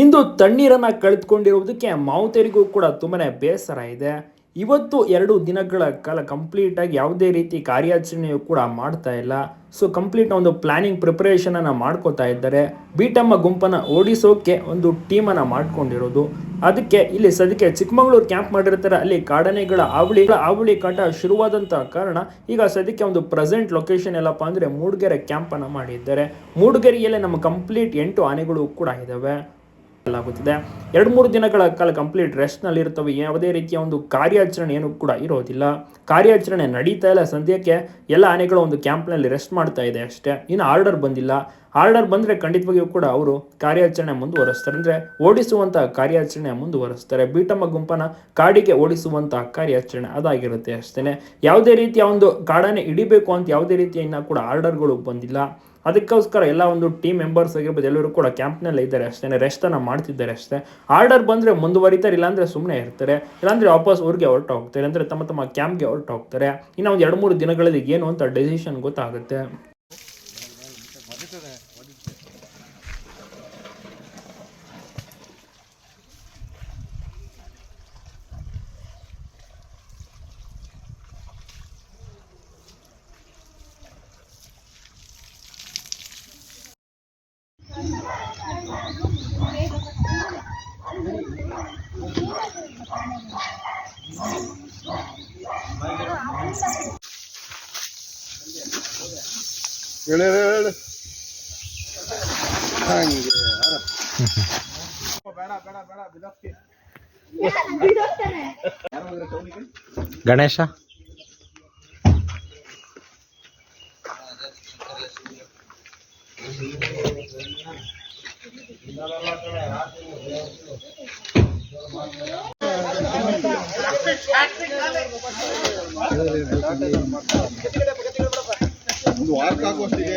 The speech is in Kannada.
ಇಂದು ತಣ್ಣೀರನ್ನು ಕಳೆದುಕೊಂಡಿರುವುದಕ್ಕೆ ಮಾವುತರಿಗೂ ಕೂಡ ತುಂಬಾ ಬೇಸರ ಇದೆ. ಇವತ್ತು ಎರಡು ದಿನಗಳ ಕಾಲ ಕಂಪ್ಲೀಟಾಗಿ ಯಾವುದೇ ರೀತಿ ಕಾರ್ಯಾಚರಣೆಯು ಕೂಡ ಮಾಡ್ತಾ ಇಲ್ಲ. ಸೊ ಕಂಪ್ಲೀಟ್ ಒಂದು ಪ್ಲಾನಿಂಗ್ ಪ್ರಿಪರೇಷನನ್ನು ಮಾಡ್ಕೋತಾ ಇದ್ದಾರೆ. ಬೀಟಮ್ಮ ಗುಂಪನ್ನು ಓಡಿಸೋಕೆ ಒಂದು ಟೀಮನ್ನು ಮಾಡ್ಕೊಂಡಿರೋದು. ಅದಕ್ಕೆ ಇಲ್ಲಿ ಸದ್ಯಕ್ಕೆ ಚಿಕ್ಕಮಗಳೂರು ಕ್ಯಾಂಪ್ ಮಾಡಿರ್ತಾರೆ. ಅಲ್ಲಿ ಕಾಡನೆಗಳ ಅವಳಿ ಅವಳಿ ಕಾಟ ಶುರುವಾದಂತಹ ಕಾರಣ ಈಗ ಸದ್ಯಕ್ಕೆ ಒಂದು ಪ್ರೆಸೆಂಟ್ ಲೊಕೇಶನ್ ಎಲ್ಲಪ್ಪ ಅಂದರೆ ಮೂಡಿಗೆರೆ ಕ್ಯಾಂಪನ್ನು ಮಾಡಿದ್ದಾರೆ. ಮೂಡಿಗೆರೆಯಲ್ಲೇ ನಮ್ಮ ಕಂಪ್ಲೀಟ್ ಎಂಟು ಆನೆಗಳು ಕೂಡ ಇದ್ದಾವೆ ಆಗುತ್ತಿದೆ ಎರಡು ಮೂರು ದಿನಗಳ ಕಾಲ ಕಂಪ್ಲೀಟ್ ರೆಸ್ಟ್ನಲ್ಲಿ ಇರ್ತವೆ ಯಾವುದೇ ರೀತಿಯ ಒಂದು ಕಾರ್ಯಾಚರಣೆ ಏನು ಕೂಡ ಇರೋದಿಲ್ಲ. ಕಾರ್ಯಾಚರಣೆ ನಡೀತಾ ಇಲ್ಲ. ಸದ್ಯಕ್ಕೆ ಎಲ್ಲ ಆನೆಗಳು ಒಂದು ಕ್ಯಾಂಪ್ನಲ್ಲಿ ರೆಸ್ಟ್ ಮಾಡ್ತಾ ಇದೆ ಅಷ್ಟೇ. ಇನ್ನು ಆರ್ಡರ್ ಬಂದಿಲ್ಲ. ಆರ್ಡರ್ ಬಂದರೆ ಖಂಡಿತವಾಗಿಯೂ ಕೂಡ ಅವರು ಕಾರ್ಯಾಚರಣೆ ಮುಂದುವರೆಸ್ತಾರೆ. ಅಂದರೆ ಓಡಿಸುವಂತಹ ಕಾರ್ಯಾಚರಣೆ ಮುಂದುವರೆಸ್ತಾರೆ. ಬೀಟಮ್ಮ ಗುಂಪನ ಕಾಡಿಗೆ ಓಡಿಸುವಂತಹ ಕಾರ್ಯಾಚರಣೆ ಅದಾಗಿರುತ್ತೆ ಅಷ್ಟೇ ಯಾವುದೇ ರೀತಿಯ ಒಂದು ಕಾಡನ್ನೇ ಹಿಡಿಬೇಕು ಅಂತ ಯಾವುದೇ ರೀತಿಯ ಇನ್ನೂ ಕೂಡ ಆರ್ಡರ್ಗಳು ಬಂದಿಲ್ಲ. ಅದಕ್ಕೋಸ್ಕರ ಎಲ್ಲ ಒಂದು ಟೀಮ್ ಮೆಂಬರ್ಸ್ ಆಗಿರ್ಬೋದು ಎಲ್ಲರೂ ಕೂಡ ಕ್ಯಾಂಪ್ನಲ್ಲಿ ಇದ್ದಾರೆ ಅಷ್ಟೇ ರೆಸ್ಟನ್ನು ಮಾಡ್ತಿದ್ದಾರೆ ಅಷ್ಟೇ. ಆರ್ಡರ್ ಬಂದರೆ ಮುಂದುವರಿತಾರೆ, ಇಲ್ಲಾಂದರೆ ಸುಮ್ಮನೆ ಇರ್ತಾರೆ. ಇಲ್ಲಾಂದರೆ ವಾಪಸ್ ಊರಿಗೆ ಹೊರಟು ಹೋಗ್ತಾರೆ ಅಂದರೆ ತಮ್ಮ ತಮ್ಮ ಕ್ಯಾಂಪ್ಗೆ ಹೊರಟು ಹೋಗ್ತಾರೆ ಇನ್ನು ಒಂದು ಎರಡು ಮೂರು ದಿನಗಳಲ್ಲಿ ಏನು ಅಂತ ಡೆಸಿಷನ್ ಗೊತ್ತಾಗುತ್ತೆ. ಹೇಳಿ ಹೇಳಿ ಹೇಳಿ ಹಂಗೆ ಗಣೇಶ ಒಂದು ವಾರಕ್ಕೆ ಆಗುವಷ್ಟಿಗೆ